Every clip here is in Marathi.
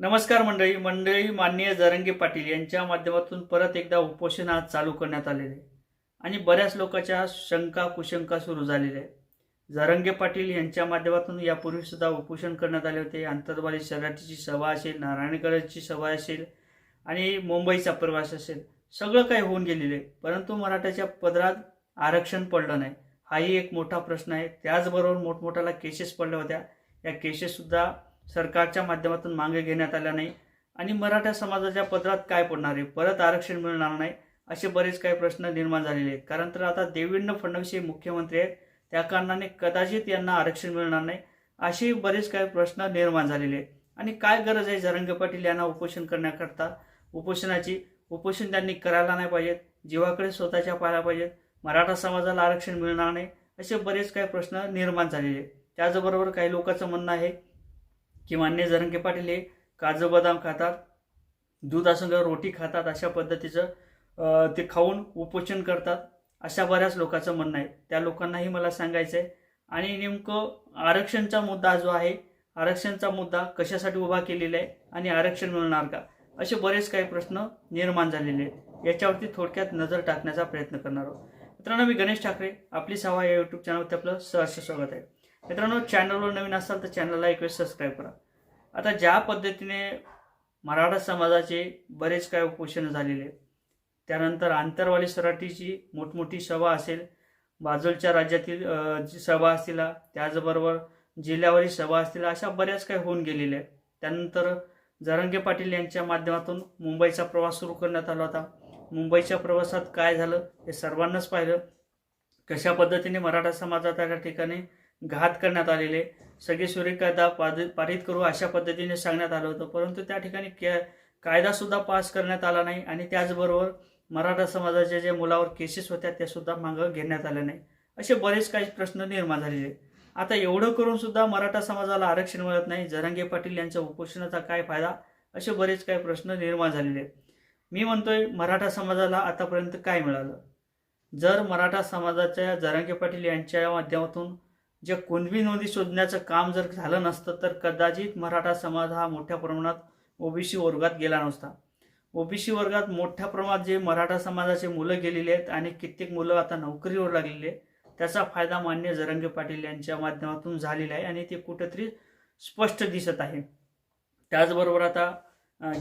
नमस्कार मंडळी मंडळी माननीय जरंगे पाटील यांच्या माध्यमातून परत एकदा उपोषण आज चालू करण्यात आलेले आहे. आणि बऱ्याच लोकांच्या शंका कुशंका सुरू झालेल्या आहेत. जरंगे पाटील यांच्या माध्यमातून यापूर्वी सुद्धा उपोषण करण्यात आले होते. आंतरवाली शर्यतीची सभा असेल नारायणगडची सभा असेल आणि मुंबईचा प्रवास असेल सगळं काही होऊन गेलेलं आहे. परंतु मराठ्याच्या पदरात आरक्षण पडलं नाही. हाही एक मोठा प्रश्न आहे. त्याचबरोबर मोठमोठ्याला केसेस पडल्या होत्या. या केसेससुद्धा सरकारच्या माध्यमातून मागे घेण्यात आल्या नाही. आणि मराठा समाजाच्या पदरात काय पडणार आहे? परत आरक्षण मिळणार नाही असे बरेच काही प्रश्न निर्माण झालेले आहेत. कारण तर आता देवेंद्र फडणवीस हे मुख्यमंत्री आहेत. त्या कारणाने कदाचित यांना आरक्षण मिळणार नाही असे बरेच काही प्रश्न निर्माण झालेले आहेत. आणि काय गरज आहे जरंगे पाटील यांना उपोषण करण्याकरता? उपोषणाची उपोषण त्यांनी करायला नाही पाहिजेत. जीवाकडे स्वतःच्या पाहायला पाहिजेत. मराठा समाजाला आरक्षण मिळणार नाही असे बरेच काही प्रश्न निर्माण झालेले आहेत. त्याचबरोबर काही लोकांचं म्हणणं आहे की मान्य जरंगे पाटील हे काजू बदाम खातात दूध दुधासंग रोटी खातात अशा पद्धतीचं ते खाऊन उपोषण करतात अशा बऱ्याच लोकांचं म्हणणं आहे. त्या लोकांनाही मला सांगायचं आहे आणि नेमकं आरक्षणचा मुद्दा जो आहे आरक्षणचा मुद्दा कशासाठी उभा केलेला आहे आणि आरक्षण मिळणार का? असे बरेच काही प्रश्न निर्माण झालेले आहेत. याच्यावरती थोडक्यात नजर टाकण्याचा प्रयत्न करणार आहोत. मित्रांनो मी गणेश ठाकरे आपली सभा या यूट्यूब चॅनलवरती आपलं सहर्ष स्वागत आहे. मित्रांनो चॅनलवर नवीन असाल तर चॅनलला एक वेळ सबस्क्राईब करा. आता ज्या पद्धतीने मराठा समाजाचे बरेच काय उपोषण झालेले आहेत त्यानंतर आंतरवाली सराठीची मोठमोठी सभा असेल बाजूलच्या राज्यातील जी सभा असतील त्याचबरोबर जिल्ह्यावरील सभा असतील अशा बऱ्याच काही होऊन गेलेल्या आहेत. त्यानंतर जरंगे पाटील यांच्या माध्यमातून मुंबईचा प्रवास सुरू करण्यात आला होता. मुंबईच्या प्रवासात काय झालं हे सर्वांनाच पाहिलं. कशा पद्धतीने मराठा समाजात त्या ठिकाणी घात करण्यात आलेले. सगळे सूर्य कायदा पारित करू अशा पद्धतीने सांगण्यात आलं होतं. परंतु त्या ठिकाणी के कायदा सुद्धा पास करण्यात आला नाही आणि त्याचबरोबर मराठा समाजाच्या ज्या मुलावर केसेस होत्या त्या सुद्धा मागं घेण्यात आल्या नाही. असे बरेच काही प्रश्न निर्माण झालेले. आहेत. आता एवढं करून सुद्धा मराठा समाजाला आरक्षण मिळत नाही. जरांगे पाटील यांच्या उपोषणाचा काय फायदा? असे बरेच काही प्रश्न निर्माण झालेले. आहेत मी म्हणतोय मराठा समाजाला आतापर्यंत काय मिळालं? जर मराठा समाजाच्या जरांगे पाटील यांच्या माध्यमातून जे कुणबी नोंदी शोधण्याचं काम जर झालं नसतं तर कदाचित मराठा समाज हा मोठ्या प्रमाणात ओबीसी वर्गात गेला नसता. ओबीसी वर्गात मोठ्या प्रमाणात जे मराठा समाजाचे मुलं गेलेले आहेत आणि कित्येक मुलं आता नोकरीवर लागलेले त्याचा फायदा मान्य जरंगे पाटील यांच्या माध्यमातून झालेला आहे आणि ते कुठेतरी स्पष्ट दिसत आहे. त्याचबरोबर आता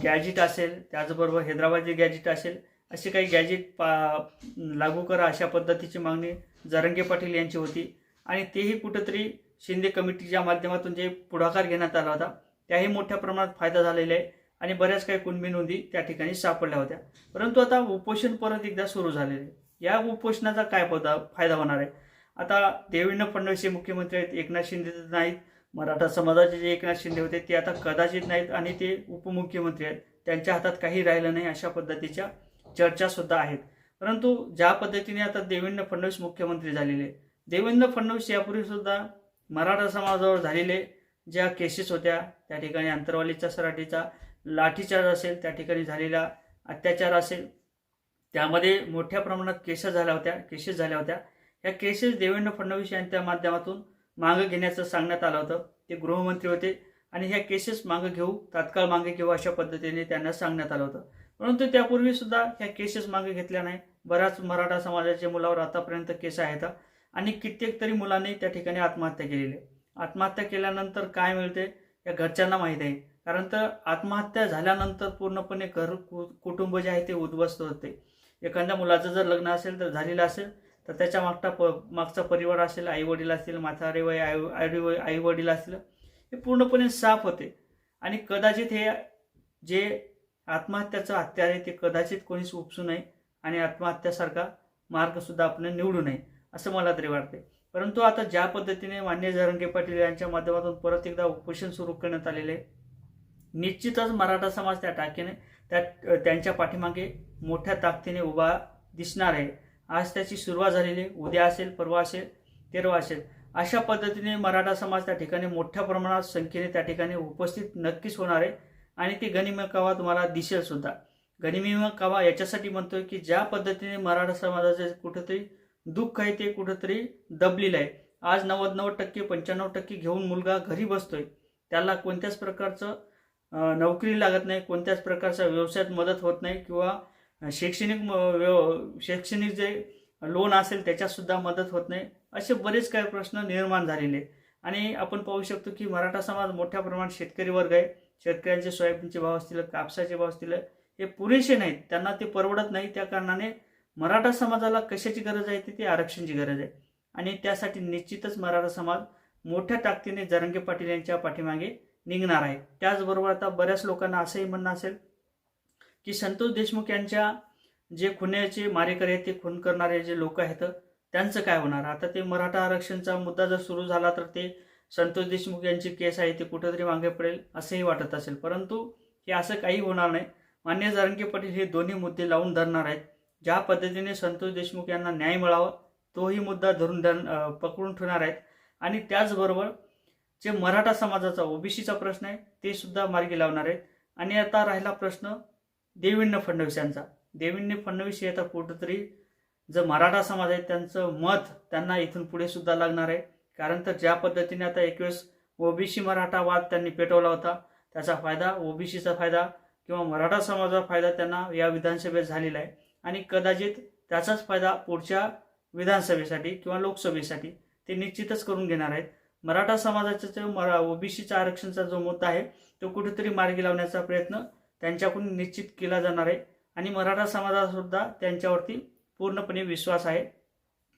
गॅजेट असेल त्याचबरोबर हैदराबादी गॅजेट असेल असे काही गॅजेट पा लागू करा अशा पद्धतीची मागणी जरंगे पाटील यांची होती. आणि तेही कुठंतरी शिंदे कमिटीच्या माध्यमातून जे पुढाकार घेण्यात आला होता त्याही मोठ्या प्रमाणात फायदा झालेला आहे आणि बऱ्याच काही कुणबी नोंदी त्या ठिकाणी सापडल्या होत्या. परंतु आता उपोषण परत एकदा सुरू झालेले आहे. या उपोषणाचा काय पदा फायदा होणार आहे? आता देवेंद्र फडणवीस हे मुख्यमंत्री आहेत एकनाथ शिंदे नाहीत मराठा समाजाचे जे एकनाथ शिंदे होते ते आता कदाचित नाहीत आणि ते उपमुख्यमंत्री आहेत. त्यांच्या हातात काही राहिलं नाही अशा पद्धतीच्या चर्चा सुद्धा आहेत. परंतु ज्या पद्धतीने आता देवेंद्र फडणवीस मुख्यमंत्री झालेले आहेत, देवेंद्र फडणवीस यापूर्वी सुद्धा मराठा समाजावर झालेले ज्या केसेस होत्या त्या ठिकाणी अंतरवालीचा सराटीचा लाठीचार्ज असेल त्या ठिकाणी झालेला अत्याचार असेल त्यामध्ये मोठ्या प्रमाणात केसेस झाल्या होत्या केसेस झाल्या होत्या. या केसेस देवेंद्र फडणवीस यांच्या माध्यमातून मागं घेण्याचं सांगण्यात आलं होतं. ते गृहमंत्री होते आणि ह्या केसेस मागं घेऊ तात्काळ मागे घेऊ अशा पद्धतीने त्यांना सांगण्यात आलं होतं. परंतु त्यापूर्वी सुद्धा ह्या केसेस मागे घेतल्या नाही. बऱ्याच मराठा समाजाच्या मुलावर आतापर्यंत केस आहेत. आणि कित्येक तरी मुलांनी त्या ठिकाणी आत्महत्या केलेली आहे. आत्महत्या केल्यानंतर काय मिळते या घरच्यांना माहीत आहे. कारण तर आत्महत्या झाल्यानंतर पूर्णपणे घर कु- कुटुंब जे आहे ते उद्ध्वस्त होते. एखाद्या मुलाचं जर लग्न असेल तर झालेलं असेल तर त्याच्या मागचा प मागचा परिवार असेल आई वडील असतील म्हातारे वय आई आई वडील असतील हे पूर्णपणे साफ होते. आणि कदाचित हे जे आत्महत्याचं हत्यार आहे ते कदाचित कोणीच उपसू नये आणि आत्महत्यासारखा मार्गसुद्धा आपण निवडू नये. असं मला तरी वाटते परंतु आता ज्या पद्धतीने मान्य जरंगे पाटील यांच्या माध्यमातून परत एकदा उपोषण सुरू करण्यात आलेले निश्चितच मराठा समाज त्या टाकीने त्या त्यांच्या पाठीमागे मोठ्या ताकदीने उभा दिसणार आहे. आज त्याची सुरुवात झालेली उद्या असेल परवा असेल तेरवा असेल. अशा पद्धतीने मराठा समाज त्या ठिकाणी मोठ्या प्रमाणात संख्येने त्या ठिकाणी उपस्थित नक्कीच होणार आहे. आणि ती गनिम कावा तुम्हाला दिसेल सुद्धा. गनिमी कावा याच्यासाठी म्हणतोय की ज्या पद्धतीने मराठा समाजाचे कुठेतरी दुःख आहे ते कुठंतरी दबलेलं आहे. आज नव्वद नव्वद टक्के पंच्याण्णव टक्के घेऊन मुलगा घरी बसतोय. त्याला कोणत्याच प्रकारचं नोकरी लागत नाही कोणत्याच प्रकारचा व्यवसायात मदत होत नाही किंवा शैक्षणिक म- व्यव शैक्षणिक जे लोन असेल त्याच्यातसुद्धा मदत होत नाही. असे बरेच काही प्रश्न निर्माण झालेले आहेत. आणि आपण पाहू शकतो की मराठा समाज मोठ्या प्रमाणात शेतकरी वर्ग आहे. शेतकऱ्यांचे सोयाबीनचे भाव असतील कापसाचे भाव असतील हे पुरेसे नाहीत. त्यांना ते परवडत नाही. त्या कारणाने मराठा समाजाला कशाची गरज आहे? ती आरक्षणची गरज आहे. आणि त्यासाठी निश्चितच मराठा समाज मोठ्या ताकदीने जरंगे पाटील यांच्या पाठीमागे निघणार आहे. त्याचबरोबर आता बऱ्याच लोकांना असंही म्हणणं असेल की संतोष देशमुख यांच्या जे खुन्याचे मारेकरी आहेत ते खून करणारे जे लोक आहेत त्यांचं काय होणार? आता ते मराठा आरक्षणचा मुद्दा जर सुरू झाला तर ते संतोष देशमुख यांची केस आहे ते कुठंतरी मागे पडेल असंही वाटत असेल. परंतु हे असं काही होणार नाही. मान्य जारंगे पाटील हे दोन्ही मुद्दे लावून धरणार आहेत. ज्या पद्धतीने संतोष देशमुख यांना न्याय मिळावा तोही मुद्दा धरून धर पकडून ठेवणार आहेत. आणि त्याचबरोबर जे मराठा समाजाचा ओबीसीचा प्रश्न आहे ते सुद्धा मार्गी लावणार आहेत. आणि आता राहिला प्रश्न देवेंद्र फडणवीस यांचा. देवेंद्र फडणवीस हे आता कुठंतरी जो मराठा समाज आहे त्यांचं मत त्यांना इथून पुढे सुद्धा लागणार आहे. कारण तर ज्या पद्धतीने आता एक वेळेस ओबीसी मराठा वाद त्यांनी पेटवला होता त्याचा फायदा ओबीसीचा फायदा किंवा मराठा समाजाचा फायदा त्यांना या विधानसभेत झालेला आहे. आणि कदाचित त्याचाच फायदा पुढच्या विधानसभेसाठी किंवा लोकसभेसाठी ते निश्चितच करून घेणार आहेत. मराठा समाजाचा जो मरा ओबीसीचा आरक्षणचा जो मुद्दा आहे तो कुठेतरी मार्गी लावण्याचा प्रयत्न त्यांच्याकडून निश्चित केला जाणार आहे. आणि मराठा समाजासुद्धा त्यांच्यावरती पूर्णपणे विश्वास आहे.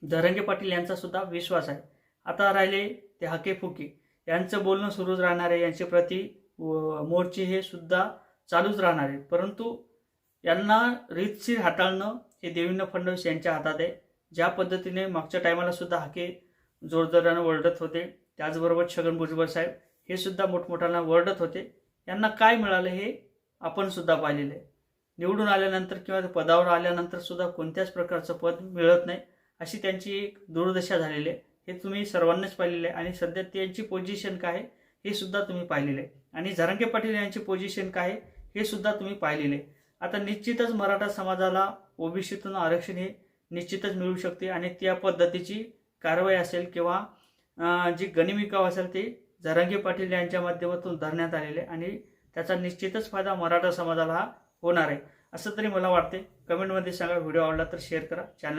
धरंगे पाटील यांचासुद्धा विश्वास आहे. आता राहिले ते हाकेफुके यांचं बोलणं सुरूच राहणार आहे. यांचे प्रति मोर्चे हे सुद्धा चालूच राहणार आहे. परंतु यांना रीतशीर हाताळणं हे देवेंद्र फडणवीस यांच्या हातात आहे. ज्या पद्धतीने मागच्या टायमाला सुद्धा हाके जोरदारानं वरडत होते त्याचबरोबर छगन भुजबळ साहेब हे सुद्धा मोठमोठ्यानं वरडत होते. यांना काय मिळालं हे आपण सुद्धा पाहिलेलं आहे. निवडून आल्यानंतर किंवा पदावर आल्यानंतर सुद्धा कोणत्याच प्रकारचं पद मिळत नाही अशी त्यांची एक दुर्दशा झालेली आहे. हे तुम्ही सर्वांनाच पाहिलेलं आहे आणि सध्या त्यांची पोझिशन काय आहे हे सुद्धा तुम्ही पाहिलेलं आहे. आणि झरंगे पाटील यांची पोझिशन काय आहे हे सुद्धा तुम्ही पाहिलेलं आहे. आता निश्चितच मराठा समाजाला ओबीसीतून आरक्षण हे निश्चितच मिळू शकते आणि त्या पद्धतीची कारवाई असेल किंवा जी गनिमिकाव असेल ती जरांगे पाटील यांच्या माध्यमातून धरण्यात आलेले आहे आणि त्याचा निश्चितच फायदा मराठा समाजाला हा होणार आहे. असं तरी मला वाटते कमेंटमध्ये सांगा. व्हिडिओ आवडला तर शेअर करा. चॅनल